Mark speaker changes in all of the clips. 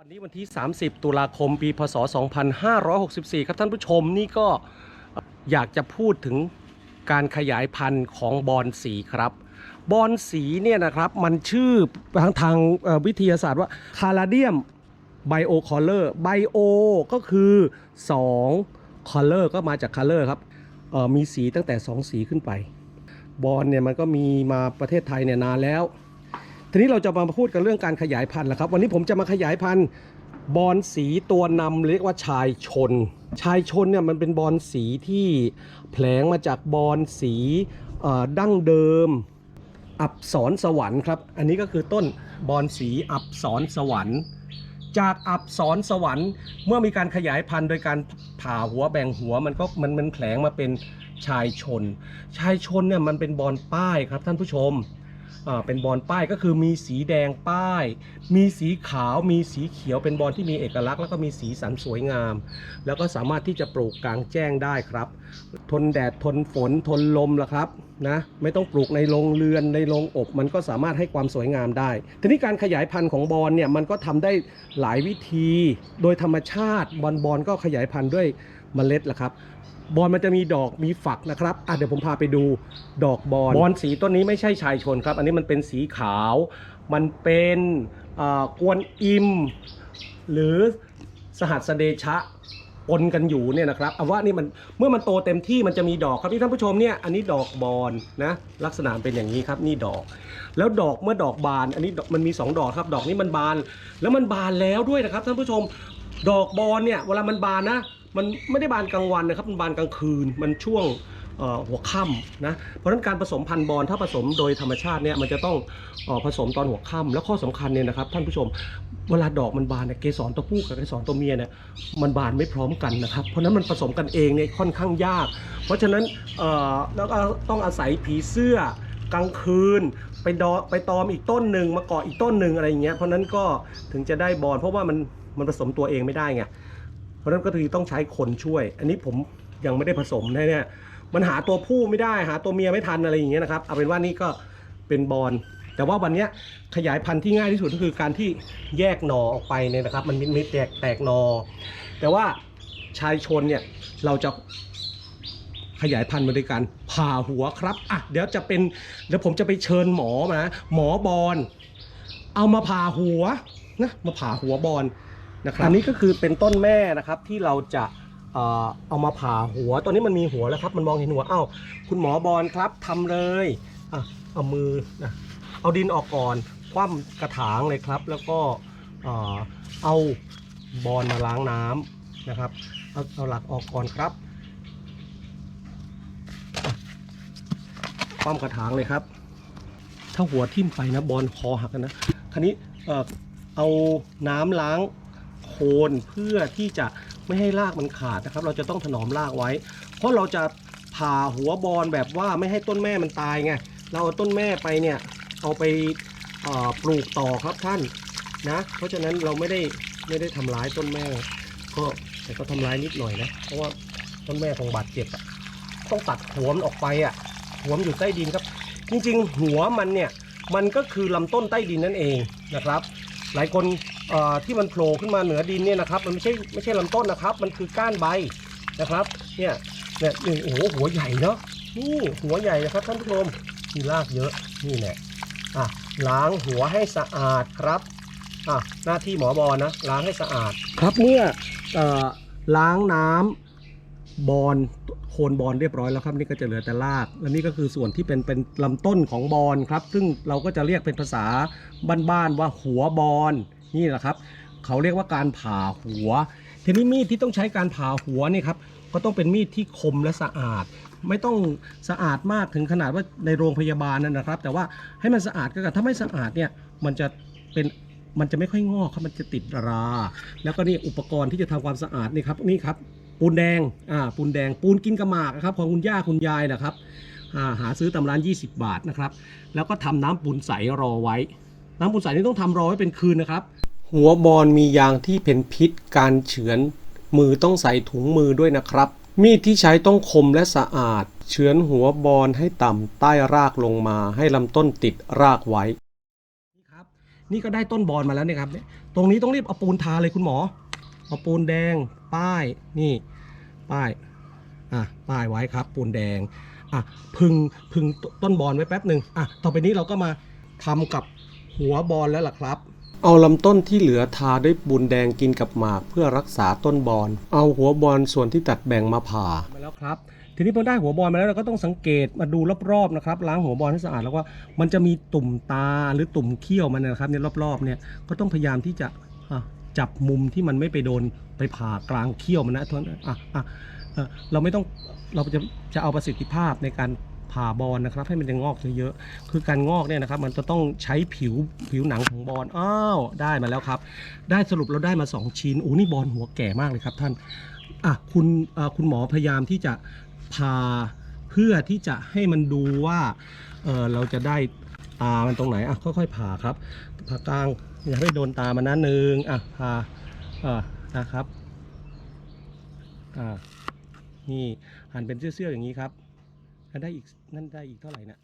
Speaker 1: วันนี้วันที่ 30 ตุลาคม ปี พศ 2564 ครับท่านผู้ชมนี่ก็อยากจะพูดถึงการขยายพันธุ์ของบอนสีครับ บอนสีเนี่ยนะครับมันชื่อทางทางวิทยาศาสตร์ว่าคาราเดียมไบโอคอลเลอร์ไบโอก็คือ2คอลเลอร์ก็มาจากคอลเลอร์ครับมีสีตั้งแต่ 2 สีขึ้นไป บอลเนี่ยมันก็มีมาประเทศไทยเนี่ยนานแล้ว ทีนี้เราจะมาพูดกันเรื่องการขยายพันธุ์แล้วครับ วันนี้ผมจะมาขยายพันธุ์บอลสีตัวนำเรียกว่าชายชน ชายชนเนี่ยมันเป็นบอลสีที่แผลงมาจากบอลสีดั้งเดิม อับสรสวรรค์ครับ อันนี้ก็คือต้นบอลสีอับสรสวรรค์ จากอับสรสวรรค์ เมื่อมีการขยายพันธุ์โดยการผ่าหัวแบ่งหัวมันก็มันมันแผลงมาเป็นชายชน ชายชนเนี่ยมันเป็นบอลป้ายครับท่านผู้ชม เป็นบอลป้ายก็คือมีสีแดงป้าย มีสีขาวมีสีเขียวเป็นบอลที่มีเอกลักษณ์แล้วก็มีสีสันสวยงาม แล้วก็สามารถที่จะปลูกกลางแจ้งได้ครับ ทนแดดทนฝนทนลมละครับนะไม่ต้องปลูกในโรงเรือนในโรงอบ มันก็สามารถให้ความสวยงามได้ ทีนี้การขยายพันธุ์ของบอลเนี่ยมันก็ทำได้หลายวิธี โดยธรรมชาติบอลบอลก็ขยายพันธุ์ด้วยเมล็ดละครับบอลมันจะมีดอกมีฝักนะครับอะเดี๋ยวผมพาไปดูดอกบอลบอลสีต้นนี้ไม่ใช่ชายชนครับ อันนี้มันเป็นสีขาว มันเป็นกวนอิม หรือสหัสเดชะ ปนกันอยู่เนี่ยนะครับเอาว่านี่มันเมื่อมันโตเต็มที่มันจะมีดอกครับที่ท่านผู้ชมเนี่ยอันนี้ดอกบอลนะลักษณะเป็นอย่างนี้ครับนี่ดอก แล้วดอกเมื่อดอกบาน อันนี้ดอกมันมีสองดอกครับ ดอกนี้มันบาน แล้วมันบานแล้วด้วยนะครับท่านผู้ชม ดอกบอลเนี่ยเวลามันบานนะมันไม่ได้บานกลางวันนะครับมันบานกลางคืนมันช่วง หัวค่ำนะเพราะฉะนั้นการผสมพันธุ์บอลถ้าผสมโดยธรรมชาติเนี่ยมันจะต้องออผสมตอนหัวค่ำแล้วข้อสำคัญเนี่ยนะครับท่านผู้ชมเวลาดอกมันบานเนี่ยเกสรตัวผู้กับเกสรตัวเมียเนี่ยมันบานไม่พร้อมกันนะครับเพราะฉะนั้นมันผสมกันเองเนี่ยค่อนข้างยาก เพราะฉะนั้นเออแล้วก็ต้องอาศัยผีเสื้อกลางคืนไปดอไปตอมอีกต้นหนึ่งมาเกาะอีกต้นหนึ่งอะไรอย่างเงี้ยเพราะฉะนั้นก็ถึงจะได้บอลเพราะว่ามันมันผสมตัวเองไม่ได้ไงเพราะฉะนั้นก็คือต้องใช้คนช่วย อันนี้ผมยังไม่ได้ผสมนะเนี่ย มันหาตัวผู้ไม่ได้หาตัวเมียไม่ทันอะไรอย่างเงี้ยนะครับเอาเป็นว่านี่ก็เป็นบอลแต่ว่าวันนี้ขยายพันธุ์ที่ง่ายที่สุดก็คือการที่แยกหนอออกไปเนี่ยนะครับ มันมีมแตกแตกหนอ แต่ว่าชายชนเนี่ยเราจะขยายพันธุ์มาด้วยการผ่าหัวครับอะเดี๋ยวจะเป็นเดี๋ยวผมจะไปเชิญหมอมาหมอบอลเอามาผ่าหัวนะมาผ่าหัวบอลนะครับอันนี้ก็คือเป็นต้นแม่นะครับที่เราจะ เอามาผ่าหัว ตอนนี้มันมีหัวแล้วครับมันมองเห็นหัวเอ้าคุณหมอบอลครับทำเลยอะเอามือนะเอาดินออกก่อนคว่ำกระถางเลยครับ แล้วก็เอาบอลมาล้างน้ำนะครับเอาเอาหลักออกก่อนครับคว่ำกระถางเลยครับ ถ้าหัวทิ่มไปนะบอลคอหักนะคราวนี้เอ่อเอาน้ำล้างโคนเพื่อที่จะ ไม่ให้รากมันขาดนะครับ เราจะต้องถนอมรากไว้ เพราะเราจะผ่าหัวบอลแบบว่าไม่ให้ต้นแม่มันตายไงเราเอาต้นแม่ไปเนี่ยเอาไปปลูกต่อครับท่านนะ เพราะฉะนั้นเราไม่ได้ไม่ได้ทำร้ายต้นแม่ ก็แต่ก็ทำร้ายนิดหน่อยนะ เพราะว่าต้นแม่คงบาดเจ็บอะต้องตัดหัวมันออกไปอะหัวมันอยู่ใต้ดินครับ จริงๆ หัวมันเนี่ยมันก็คือลำต้นใต้ดินนั่นเองนะครับ หลายคน ที่มันโผล่ขึ้นมาเหนือดินเนี่ยนะครับ มันไม่ใช่ไม่ใช่ลำต้นนะครับ มันคือก้านใบนะครับ เนี่ยเนี่ยนี่โอ้โหหัวใหญ่เนาะนี่หัวใหญ่นะครับท่านผู้ชมมีรากเยอะนี่แหละอะล้างหัวให้สะอาดครับอะหน้าที่หมอบอนะล้างให้สะอาด ครับเมื่ออล้างน้ำบอลโคนบอลเรียบร้อยแล้วครับนี่ก็จะเหลือแต่รากและนี่ก็คือส่วนที่เป็นเป็นลำต้นของบอลครับ ซึ่งเราก็จะเรียกเป็นภาษาบ้านๆว่าหัวบอล นี่แหละครับ เขาเรียกว่าการผ่าหัว ทีนี้มีดที่ต้องใช้การผ่าหัวนี่ครับก็ต้องเป็นมีดที่คมและสะอาด ไม่ต้องสะอาดมากถึงขนาดว่าในโรงพยาบาลนั่นนะครับ แต่ว่าให้มันสะอาดก็กันถ้าไม่สะอาดเนี่ยมันจะเป็นมันจะไม่ค่อยงอกครับมันจะติดรา แล้วก็นี่อุปกรณ์ที่จะทำความสะอาดนี่ครับนี่ครับปูนแดงอ่าปูนแดงปูนกินกระหมากครับของคุณย่าคุณยายนะครับอ่าหาซื้อตามร้าน 20 บาทนะครับ แล้วก็ทำน้ำปูนใสรอไว้ น้ำปูนใสนี่ต้องทำรอไว้เป็นคืนนะครับ หัวบอลมียางที่เป็นพิษการเฉือน มือต้องใส่ถุงมือด้วยนะครับ มีดที่ใช้ต้องคมและสะอาด เฉือนหัวบอลให้ต่ำใต้รากลงมา ให้ลำต้นติดรากไว้นี่ครับ นี่ก็ได้ต้นบอลมาแล้วเนี่ยครับ ตรงนี้ต้องรีบเอาปูนทาเลยคุณหมอ เอาปูนแดง ป้าย นี่ ป้าย อะ ป้ายไว้ครับ ปูนแดง อะ พึง พึงต้นบอลไว้แป๊บหนึ่งอะ ต่อไปนี้เราก็มาทำกับหัวบอลแล้วล่ะครับ เอาลำต้นที่เหลือทาด้วยปูนแดงกินกับหมากเพื่อรักษาต้นบอลเอาหัวบอลส่วนที่ตัดแบ่งมาผ่ามาแล้วครับ ทีนี้พอได้หัวบอลมาแล้วเราก็ต้องสังเกตมาดูรอบๆนะครับล้างหัวบอลให้สะอาดแล้วก็มันจะมีตุ่มตาหรือตุ่มเขี้ยวมันนะครับเนี่ยรอบๆเนี่ยก็ต้องพยายามที่จะอะจับมุมที่มันไม่ไปโดนไปผ่ากลางเขี้ยวมันนะทุกท่านอะอะเอ่อเราไม่ต้องเราจะจะเอาประสิทธิภาพในการ ผ่าบอลนะครับ ให้มันจะงอกเยอะๆคือการงอกเนี่ยนะครับ มันจะต้องใช้ผิวผิวหนังของบอลอ้าวได้มาแล้วครับ ได้สรุปเราได้มา 2 ชิ้นโอ้นี่บอลหัวแก่มากเลยครับท่านอะคุณอะคุณหมอพยายามที่จะผ่าเพื่อที่จะให้มันดูว่าเออเราจะได้ตามันตรงไหนอะค่อยๆผ่าครับผ่ากลางอย่าให้โดนตามันนะหนึ่งอะผ่าอะนะครับอ่านี่หั่นเป็นเสื้อๆอย่างนี้ครับ แล้วได้อีกนั่นได้อีกเท่าไหร่นะ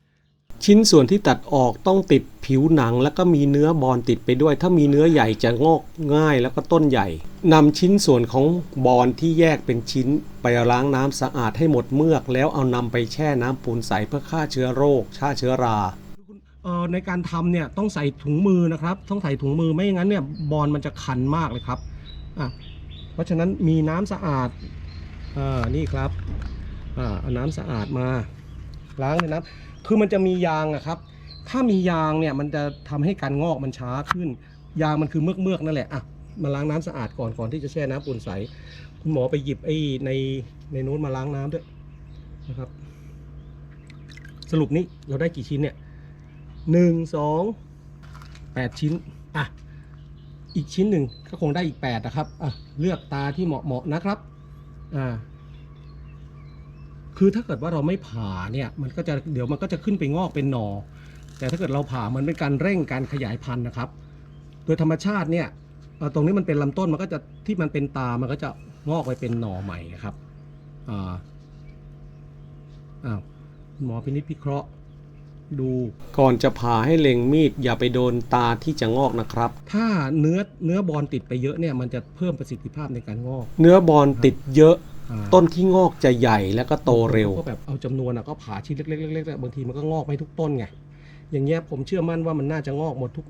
Speaker 1: ชิ้นส่วนที่ตัดออกต้องติดผิวหนัง แล้วก็มีเนื้อบอลติดไปด้วย ถ้ามีเนื้อใหญ่จะงอกง่ายแล้วก็ต้นใหญ่นำชิ้นส่วนของบอลที่แยกเป็นชิ้น ไปล้างน้ำสะอาดให้หมดเมือก แล้วเอานำไปแช่น้ำปูนใสเพื่อฆ่าเชื้อโรคฆ่าเชื้อราออในการทำเนี่ยต้องใส่ถุงมือนะครับ ต้องใส่ถุงมือไม่อย่างนั้นเนี่ยบอลมันจะคันมากเลยครับเพราะฉะนั้นมีน้ำสะอาดอานี่ครับเอาน้ำสะอาดมา ล้างเลยนะคือมันจะมียางอะครับ ถ้ามียางเนี่ยมันจะทำให้การงอกมันช้าขึ้น ยางมันคือเมือกเมือกๆนั่นแหละอะมาล้างน้ำสะอาดก่อนก่อนที่จะแช่น้ำปูนใส คุณหมอไปหยิบไอ้ในในนู้นมาล้างน้ำด้วยนะครับ สรุปนี้เราได้กี่ชิ้นเนี่ยหนึ่งสองแปดชิ้นอะอีกชิ้นหนึ่งก็คงได้อีกแปดนะครับอะเลือกตาที่เหมาะเหมาะนะครับอ่า คือถ้าเกิดว่าเราไม่ผ่าเนี่ยมันก็จะเดี๋ยวมันก็จะขึ้นไปงอกเป็นหนอแต่ถ้าเกิดเราผ่ามันเป็นการเร่งการขยายพันธุ์นะครับ โดยธรรมชาติเนี่ยเอ่อตรงนี้มันเป็นลำต้นมันก็จะที่มันเป็นตามันก็จะงอกไปเป็นหน่อใหม่ครับอ่าอ้าวคุณหมอพินิจพิเคราะห์ดูก่อนจะผ่าให้เล็งมีดอย่าไปโดนตาที่จะงอกนะครับ ถ้าเนื้อเนื้อบอลติดไปเยอะเนี่ยมันจะเพิ่มประสิทธิภาพในการงอก เนื้อบอลติดเยอะ ต้นที่งอกจะใหญ่แล้วก็โตเร็ว ก็แบบเอาจำนวนอะก็ผ่าชิ้นเล็กๆเล็กๆบางทีมันก็งอกไม่ทุกต้นไงอย่างเงี้ยผมเชื่อมั่นว่ามันน่าจะงอกหมดทุก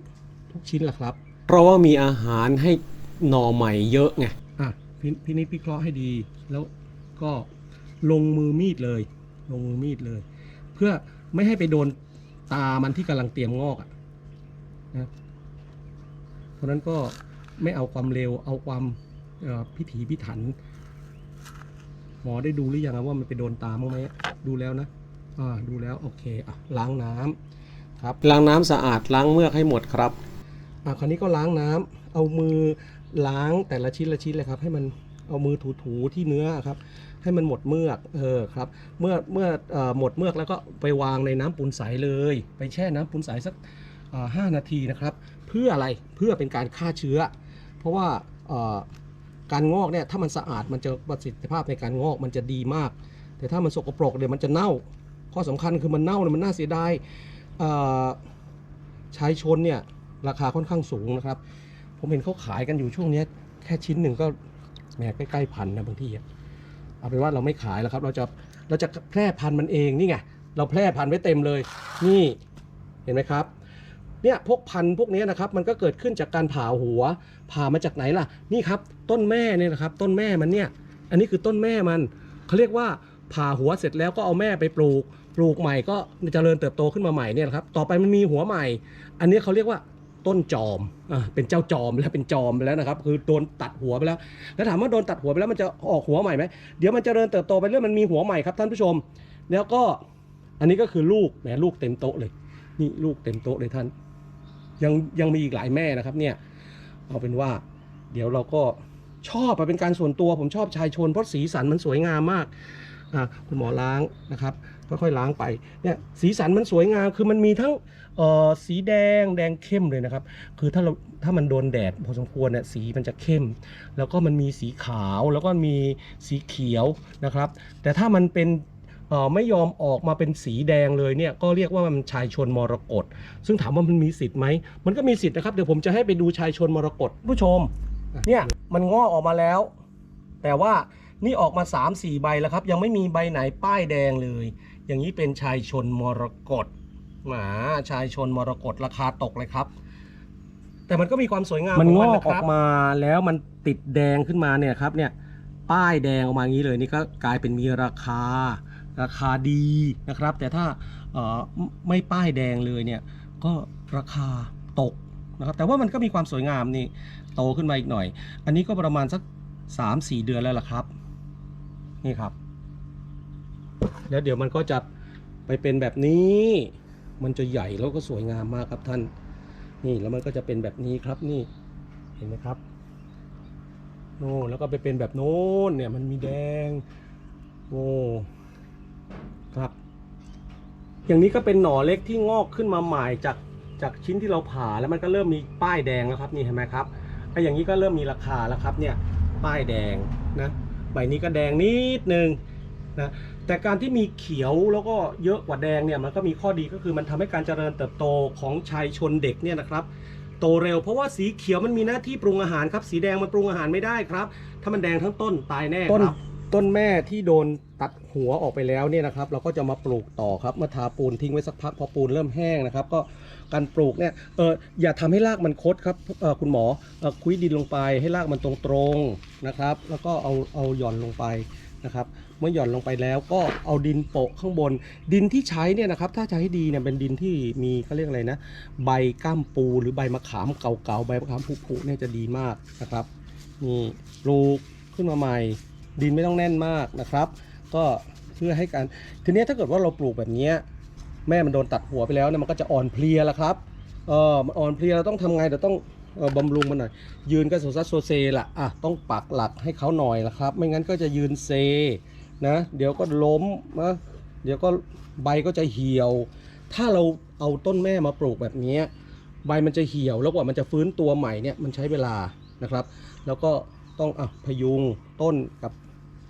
Speaker 1: ทุกชิ้นแหละครับ เพราะว่ามีอาหารให้หน่อใหม่เยอะไงอะพพี่นิดพิเคราะห์ให้ดี แล้วก็ลงมือมีดเลย ลงมือมีดเลย เพื่อไม่ให้ไปโดนตามันที่กำลังเตรียมงอกอะนะเพราะฉะนั้นก็ไม่เอาความเร็วเอาความเอ่อพิถีพิถัน หมอได้ดูหรือยังว่ามันไปโดนตาบ้างไหมดูแล้วนะอ่าดูแล้วโอเคอะล้างน้ำครับล้างน้ำสะอาดล้างเมือกให้หมดครับอะคราวนี้ก็ล้างน้ำเอามือล้างแต่ละชิ้นละชิ้นเลยครับ ให้มันเอามือถูๆที่เนื้อครับ ให้มันหมดเมือกเออครับ เมื่อเมื่อออหมดเมือกแล้วก็ไปวางในน้ำปูนใสเลย ไปแช่น้ำปูนใสสักห้านาทีนะครับ เพื่ออะไรเพื่อเป็นการฆ่าเชื้อ เพราะว่า การงอกเนี่ยถ้ามันสะอาดมันจะประสิทธิภาพในการงอกมันจะดีมาก แต่ถ้ามันสกปรกเดี๋ยวมันจะเน่า ข้อสำคัญคือมันเน่าเนี่ยมันน่าเสียดายเอ่อชายชนเนี่ยราคาค่อนข้างสูงนะครับ ผมเห็นเขาขายกันอยู่ช่วงนี้แค่ชิ้นหนึ่งก็แหมใกล้ๆพันนะบางทีเอาเป็นว่าเราไม่ขายแล้วครับ เราจะเราจะแพร่พันธุ์มันเองนี่ไงเราแพร่พันธุ์ไว้เต็มเลย นี่เห็นไหมครับ เนี่ยพวกพันธุ์พวกนี้นะครับมันก็เกิดขึ้นจากการผ่าหัว ผ่ามาจากไหนล่ะ นี่ครับ ต้นแม่เนี่ยนะครับ ต้นแม่มันเนี่ย อันนี้คือต้นแม่มันเขาเรียกว่าผ่าหัวเสร็จแล้วก็เอาแม่ไปปลูก ปลูกใหม่ก็เจริญเติบโตขึ้นมาใหม่เนี่ยครับ ต่อไปมันมีหัวใหม่ อันนี้เขาเรียกว่าต้นจอม อ่า เป็นเจ้าจอมแล้วเป็นจอมไปแล้วนะครับ คือโดนตัดหัวไปแล้ว แล้วถามว่าโดนตัดหัวไปแล้วมันจะออกหัวใหม่ไหมเดี๋ยวมันจเจริญเติบโตไปเรื่อยมันมีหัวใหม่ครับท่านผู้ชม แล้วก็อันนี้ก็คือลูกแหมลูกเต็มโต๊ะเลย นี่ลูกเต็มโต๊ะเลยท่าน ยังยังมีอีกหลายแม่นะครับเนี่ยเอาเป็นว่าเดี๋ยวเราก็ชอบเป็นการส่วนตัวผมชอบชายชนเพราะสีสันมันสวยงามมากคุณหมอล้างนะครับค่อยๆล้างไปเนี่ยสีสันมันสวยงามคือมันมีทั้งสีแดงแดงเข้มเลยนะครับ คือถ้าเราถ้ามันโดนแดดพอสมควรเนี่ยสีมันจะเข้ม แล้วก็มันมีสีขาวแล้วก็มีสีเขียวนะครับ แต่ถ้ามันเป็น ไม่ยอมออกมาเป็นสีแดงเลยเนี่ยก็เรียกว่ามันชายชนมรกตซึ่งถามว่ามันมีสิทธิ์ไหมมันก็มีสิทธิ์นะครับเดี๋ยวผมจะให้ไปดูชายชนมรกตผู้ชมเนี่ยมันงอกออกมาแล้ว แต่ว่านี่ออกมา 3 4 ใบแล้วครับ ยังไม่มีใบไหนป้ายแดงเลย อย่างนี้เป็นชายชนมรกตหมาชายชนมรกตราคาตกเลยครับ แต่มันก็มีความสวยงาม
Speaker 2: มัน
Speaker 1: ข
Speaker 2: ง
Speaker 1: อ
Speaker 2: อก
Speaker 1: นะค
Speaker 2: ออ
Speaker 1: รับ
Speaker 2: กมาแล้วมันติดแดงขึ้นมาเนี่ยครับเนี่ยป้ายแดงออกมาอย่างนี้เลยนี่ก็กลายเป็นมีราคา ราคาดีนะครับ แต่ถ้าไม่ไม่ป้ายแดงเลยเนี่ยก็ราคาตกนะครับแต่ว่ามันก็มีความสวยงามนี่โตขึ้นมาอีกหน่อย อันนี้ก็ประมาณสัก 3-4 เดือนแล้วล่ะครับ นี่ครับ
Speaker 1: แล้วเดี๋ยวมันก็จะไปเป็นแบบนี้ มันจะใหญ่แล้วก็สวยงามมากครับท่าน นี่แล้วมันก็จะเป็นแบบนี้ครับนี่เห็นไหมครับโน่แล้วก็ไปเป็นแบบโน้นเนี่ยมันมีแดงโอ้ ครับ อย่างนี้ก็เป็นหน่อเล็กที่งอกขึ้นมาใหม่จากจากชิ้นที่เราผ่าแล้วมันก็เริ่มมีป้ายแดงแล้วครับนี่เห็นไหมครับไอ้อย่างนี้ก็เริ่มมีราคาแล้วครับเนี่ยป้ายแดงนะใบนี้ก็แดงนิดนึงนะแต่การที่มีเขียวแล้วก็เยอะกว่าแดงเนี่ยมันก็มีข้อดีก็คือมันทำให้การเจริญเติบโตของชายชนเด็กเนี่ยนะครับ โตเร็วเพราะว่าสีเขียวมันมีหน้าที่ปรุงอาหารครับ สีแดงมันปรุงอาหารไม่ได้ครับ ถ้ามันแดงทั้งต้นตายแน่ครับ ต้นแม่ที่โดนตัดหัวออกไปแล้วเนี่ยนะครับ เราก็จะมาปลูกต่อครับมื่อทาปูนทิ้งไว้สักพักพอปูนเริ่มแห้งนะครับ ก็การปลูกเนี่ยเอออย่าทำให้รากมันคดครับคุณหมออคุยดินลงไปให้รากมันตรงๆนะครับ แล้วก็เอาเอาหย่อนลงไปนะครับเมื่อหย่อนลงไปแล้วก็เอาดินโปะข้างบน ดินที่ใช้เนี่ยนะครับ ถ้าให้ดีเนี่ยเป็นดินที่มีเขาเรียกอะไรนะ ใบก้ามปูหรือใบมะขามเก่าๆใบมะขามผุๆเนี่ยจะดีมากนะครับนี่ปลูกขึ้นมาใหม่ ดินไม่ต้องแน่นมากนะครับ ก็เพื่อให้การทีเนี้ยถ้าเกิดว่าเราปลูกแบบนี้แม่มันโดนตัดหัวไปแล้วเนี่ยมันก็จะอ่อนเพลียแล้วครับเออมันอ่อนเพลียเราต้องทำไงเดี๋ยวต้องบำรุงมันหน่อย ยืนก็โซซัสโซเซละอะต้องปักหลักให้เขาหน่อยละครับ ไม่งั้นก็จะยืนเซนะ เดี๋ยวก็ล้มนะเดี๋ยวก็ใบก็จะเหี่ยว ถ้าเราเอาต้นแม่มาปลูกแบบนี้ใบมันจะเหี่ยวแล้วกว่ามันจะฟื้นตัวใหม่เนี่ยมันใช้เวลานะครับ แล้วก็ต้องอะพยุงต้นกับ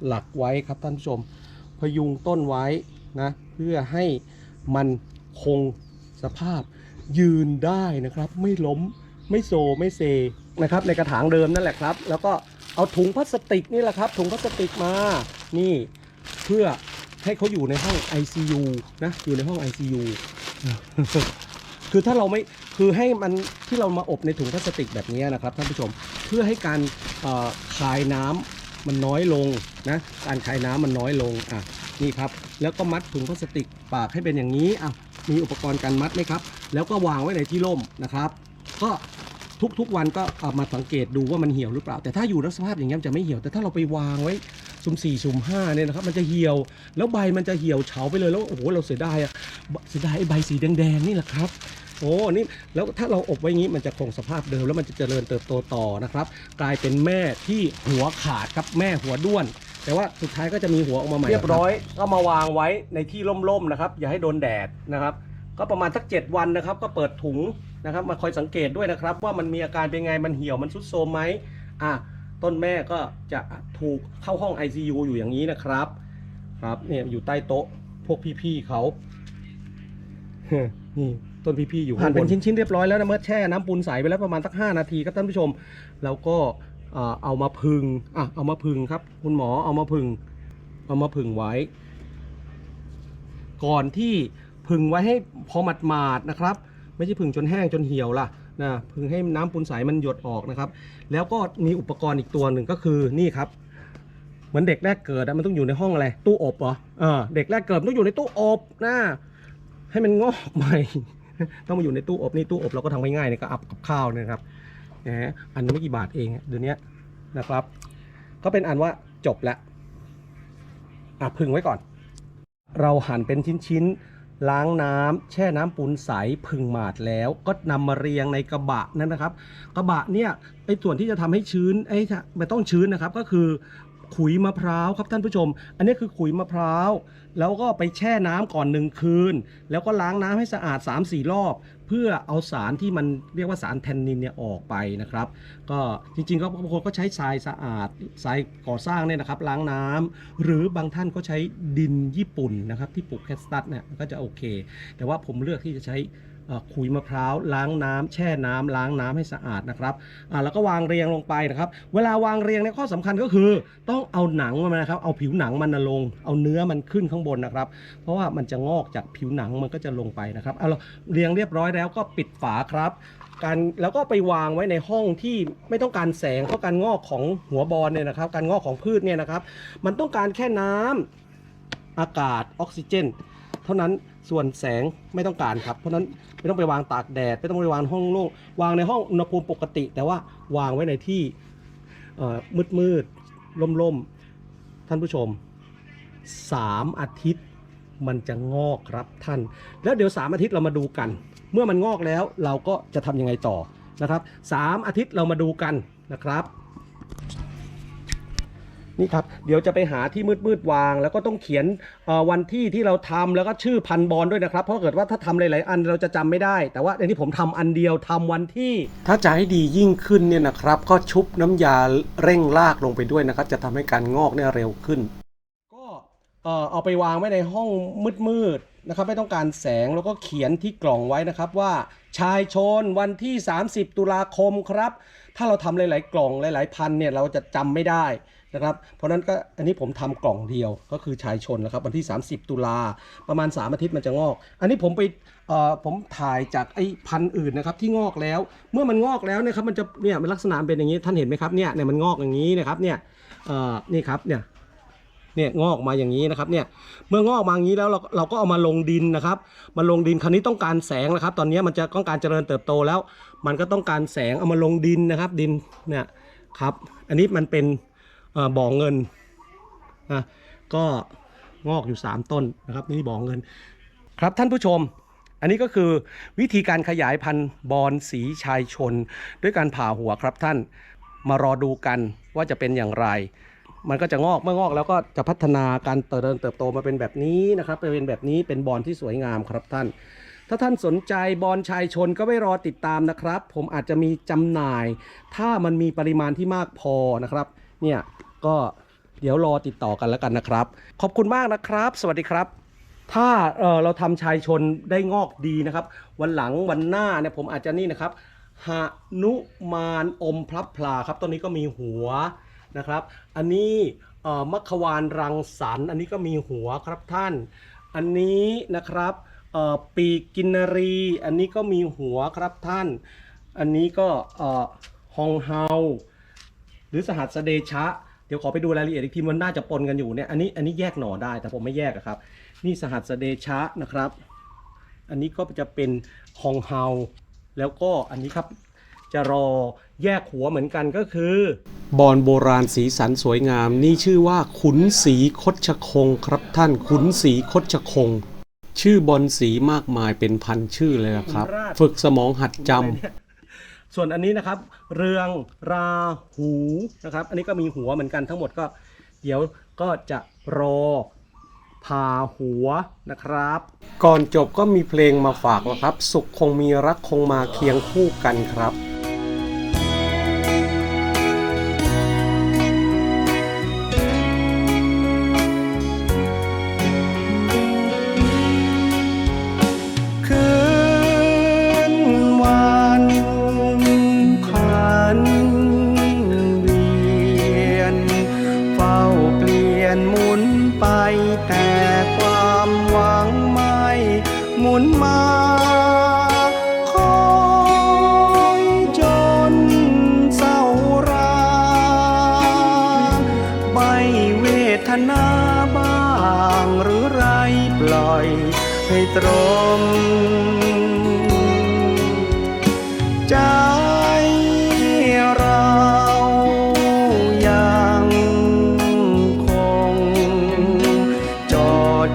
Speaker 1: หลักไว้ครับท่านผู้ชม พยุงต้นไว้นะเพื่อให้มันคงสภาพยืนได้นะครับ ไม่ล้มไม่โซไม่เซนะครับ ในกระถางเดิมนั่นแหละครับ แล้วก็เอาถุงพลาสติกนี่แหละครับถุงพลาสติกมานี่เพื่อให้เขาอยู่ในห้อง ICU นะอยู่ในห้อง ICU คือถ้าเราไม่คือให้มันที่เรามาอบในถุงพลาสติกแบบนี้นะครับท่านผู้ชมเพื่อให้การคายน้ำ มันน้อยลงนะการคายน้ำมันน้อยลงอะนี่ครับ แล้วก็มัดถุงพลาสติกปากให้เป็นอย่างนี้อะมีอุปกรณ์การมัดไหมครับ แล้วก็วางไว้ในที่ร่มนะครับ ก็ทุกๆวันก็เอามาสังเกตดูว่ามันเหี่ยวหรือเปล่า แต่ถ้าอยู่ในสภาพอย่างนี้มันจะไม่เหี่ยวแต่ถ้าเราไปวางไว้สุ่มสี่สุ่มห้าเนี่ยนะครับมันจะเหี่ยว แล้วใบมันจะเหี่ยวเฉาไปเลยแล้วโอ้โหเราเสียดายอะเสียดายไอ้ใบสีแดงๆนี่แหละครับ โอ้นี่แล้วถ้าเราอบไว้อย่างนี้มันจะคงสภาพเดิมแล้วมันจะเจริญเติบโตต่อนะครับ กลายเป็นแม่ที่หัวขาดครับแม่หัวด้วน แต่ว่าสุดท้ายก็จะมีหัวออกมาใหม่เรียบร้อยก็มาวางไว้ในที่ร่มๆนะครับ อย่าให้โดนแดดนะครับ ก็ประมาณสักเจ็ดวันนะครับ ก็เปิดถุงนะครับมาคอยสังเกตด้วยนะครับ ว่ามันมีอาการเป็นไงมันเหี่ยวมันซุดโทมไหมอะต้นแม่ก็จะถูกเข้าห้อง ICU อยู่อย่างนี้นะครับครับเนี่ยอยู่ใต้โต๊ะพวกพี่ๆเขานี่ ต้นพี่ๆอยู่หั่นเป็นชิ้นๆเรียบร้อยแล้วนะเมื่อแช่น้ำปูนใสไปแล้วประมาณสัก 5 นาทีครับท่านผู้ชม แล้วก็อ่าเอามาพึงอะเอามาพึงครับ คุณหมอเอามาพึง เอามาพึงไว้ ก่อนที่พึงไว้ให้พอหมาดๆนะครับ ไม่ใช่พึงจนแห้งจนเหี่ยวล่ะนะพึงให้น้ำปูนใสมันหยดออกนะครับ แล้วก็มีอุปกรณ์อีกตัวหนึ่งก็คือนี่ครับ เหมือนเด็กแรกเกิดอะมันต้องอยู่ในห้องอะไรตู้อบเหรอเออเด็กแรกเกิดมันต้องอยู่ในตู้อบนะ ให้มันงอกใหม่ ต้องมาอยู่ในตู้อบนี่ตู้อบเราก็ทำง่ายๆเนี่ยก็อับกับข้าวเนี่ยนะครับนะฮะอันนี้ไม่กี่บาทเองเดี๋ยวนี้นะครับ ก็เป็นอันว่าจบแล้วอะพึงไว้ก่อน เราหั่นเป็นชิ้นๆล้างน้ำแช่น้ำปูนใสพึงหมาดแล้ว ก็นำมาเรียงในกระบะนั่นนะครับ กระบะเนี่ยไอ้ส่วนที่จะทำให้ชื้นไอ้ถ้าไม่ต้องชื้นนะครับ ก็คือ ขุยมะพร้าวครับท่านผู้ชม อันนี้คือขุยมะพร้าว แล้วก็ไปแช่น้ำก่อนหนึ่งคืน แล้วก็ล้างน้ำให้สะอาด 3-4 รอบ เพื่อเอาสารที่มันเรียกว่าสารแทนนินเนี่ยออกไปนะครับ ก็จริงๆก็บางคนก็ใช้ทรายสะอาดทรายก่อสร้างเนี่ยนะครับล้างน้ำหรือบางท่านก็ใช้ดินญี่ปุ่นนะครับที่ปลูกแคสตัสเนี่ยก็จะโอเค แต่ว่าผมเลือกที่จะใช้ ขุยมะพร้าวล้างน้ำแช่น้ำล้างน้ำให้สะอาดนะครับแล้วก็วางเรียงลงไปนะครับ เวลาวางเรียงเนี่ยข้อสำคัญก็คือต้องเอาหนังมันนะครับ เอาผิวหนังมันลง เอาเนื้อมันขึ้นข้างบนนะครับ เพราะว่ามันจะงอกจากผิวหนังมันก็จะลงไปนะครับเอาเราเรียงเรียบร้อยแล้วก็ปิดฝาครับการแล้วก็ไปวางไว้ในห้องที่ไม่ต้องการแสงเพราะการงอกของหัวบอลเนี่ยนะครับ การงอกของพืชเนี่ยนะครับ มันต้องการแค่น้ำอากาศออกซิเจน เท่านั้น ส่วนแสงไม่ต้องการครับ เพราะฉะนั้นไม่ต้องไปวางตากแดด ไม่ต้องไปวางห้องโล่งวางในห้องอุณหภูมิปกติ แต่ว่าวางไว้ในที่มืดมืดๆล่มท่านผู้ชม 3 อาทิตย์มันจะงอกครับท่าน แล้วเดี๋ยว 3 อาทิตย์เรามาดูกัน เมื่อมันงอกแล้วเราก็จะทำยังไงต่อนะครับ 3 อาทิตย์เรามาดูกันนะครับ นี่ครับเดี๋ยวจะไปหาที่มืดๆวาง แล้วก็ต้องเขียนเอ่อวันที่ที่เราทำแล้วก็ชื่อพันธุ์บอลด้วยนะครับ เพราะเกิดว่าถ้าทำหลาย ๆ อันเราจะจำไม่ได้ แต่ว่าในที่ผมทำอันเดียวทำวันที่ ถ้าจะให้ดียิ่งขึ้นเนี่ยนะครับ ก็ชุบน้ำยาเร่งรากลงไปด้วยนะครับ จะทำให้การงอกเนี่ยเร็วขึ้น ก็เอ่อเอาไปวางไว้ในห้องมืด ๆ นะครับ ไม่ต้องการแสงแล้วก็เขียนที่กล่องไว้นะครับว่าชายชนวันที่ 30 ตุลาคมครับ ถ้าเราทำหลาย ๆ กล่องหลาย ๆ พันเนี่ยเราจะจำไม่ได้ นะครับ เพราะนั้นก็อันนี้ผมทำกล่องเดียวก็คือชายชนนะครับวันที่ 30 ตุลาประมาณ 3 อาทิตย์มันจะงอก อันนี้ผมไปเอ่อผมถ่ายจากไอ้พันธุ์อื่นนะครับที่งอกแล้ว เมื่อมันงอกแล้วนะครับมันจะเนี่ยมันลักษณะเป็นอย่างนี้ท่านเห็นไหมครับเนี่ยเนี่ยมันงอกอย่างนี้นะครับเนี่ยเอ่อนี่ครับเนี่ยเนี่ยงอกมาอย่างนี้นะครับเนี่ยเมื่องอกมาอย่างนี้แล้วเราเราก็เอามาลงดินนะครับมาลงดินคราวนี้ต้องการแสงนะครับ ตอนนี้มันจะต้องการเจริญเติบโตแล้ว มันก็ต้องการแสงเอามาลงดินนะครับ ดินเนี่ยครับ อันนี้มันเป็น บ่อเงินนะก็งอกอยู่ 3 ต้นนะครับนี่บ่อเงิน ครับท่านผู้ชม อันนี้ก็คือวิธีการขยายพันธุ์บอนสีชายชน ด้วยการผ่าหัวครับท่านมารอดูกันว่าจะเป็นอย่างไร มันก็จะงอกเมื่องอกแล้วก็จะพัฒนาการเติบโตเติบโตมาเป็นแบบนี้นะครับเป็นแบบนี้เป็นบอลที่สวยงามครับท่าน ถ้าท่านสนใจบอลชายชนก็ไม่รอติดตามนะครับ ผมอาจจะมีจำหน่าย ถ้ามันมีปริมาณที่มากพอนะครับ เนี่ย ก็เดี๋ยวรอติดต่อกันแล้วกันนะครับ ขอบคุณมากนะครับ สวัสดีครับ ถ้าเอ่อเราทำชายชนได้งอกดีนะครับ วันหลังวันหน้าเนี่ยผมอาจจะนี่นะครับหนุมานอมพลับพลาครับต้นนี้ก็มีหัวนะครับ อันนี้เอ่อมัควานรังสรรค์อันนี้ก็มีหัวครับท่าน อันนี้นะครับเอ่อปีกกินรี อันนี้ก็มีหัวครับท่าน อันนี้ก็เอ่อฮองเฮาหรือสหัสเดชะ เดี๋ยวขอไปดูรายละเอียดอีกทีมันน่าจะปนกันอยู่เนี่ยอันนี้อันนี้แยกหน่อได้แต่ผมไม่แยกอะครับ นี่สหัสเดชะนะครับ อันนี้ก็จะเป็นฮองเฮาแล้วก็อันนี้ครับจะรอแยกหัวเหมือนกันก็คือบอนโบราณสีสันสวยงาม นี่ชื่อว่าขุนสีคดชคงครับท่านขุนสีคดชคง ชื่อบอลสีมากมายเป็นพันชื่อเลยอะครับ ฝึกสมองหัดจำ ส่วนอันนี้นะครับ เรืองราหูนะครับ อันนี้ก็มีหัวเหมือนกันทั้งหมดก็ เดี๋ยวก็จะรอพาหัวนะครับ ก่อนจบก็มีเพลงมาฝากนะครับ สุขคงมีรักคงมาเคียงคู่กันครับ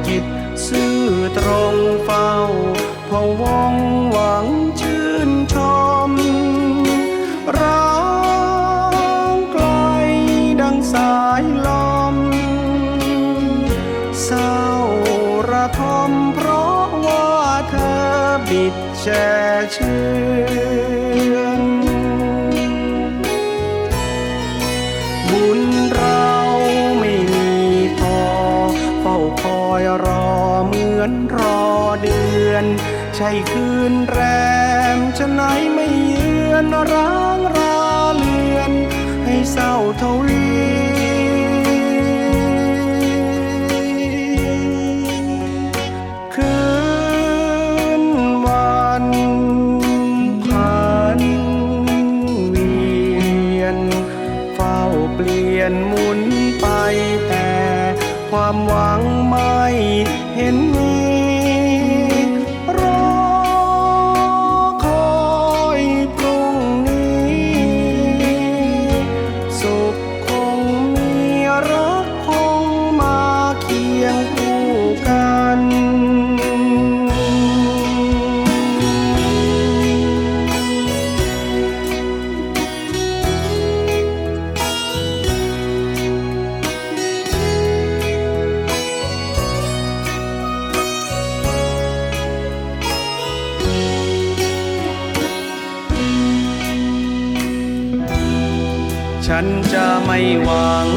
Speaker 1: จิต ซื่อตรงเฝ้าพวงหวังชื่นชมร้องไกลดังสายลม
Speaker 3: เศร้าระทมเพราะว่าเธอบิดแช ช่คืนแรมจะไหนไม่เยือนรัก ไม่หวัง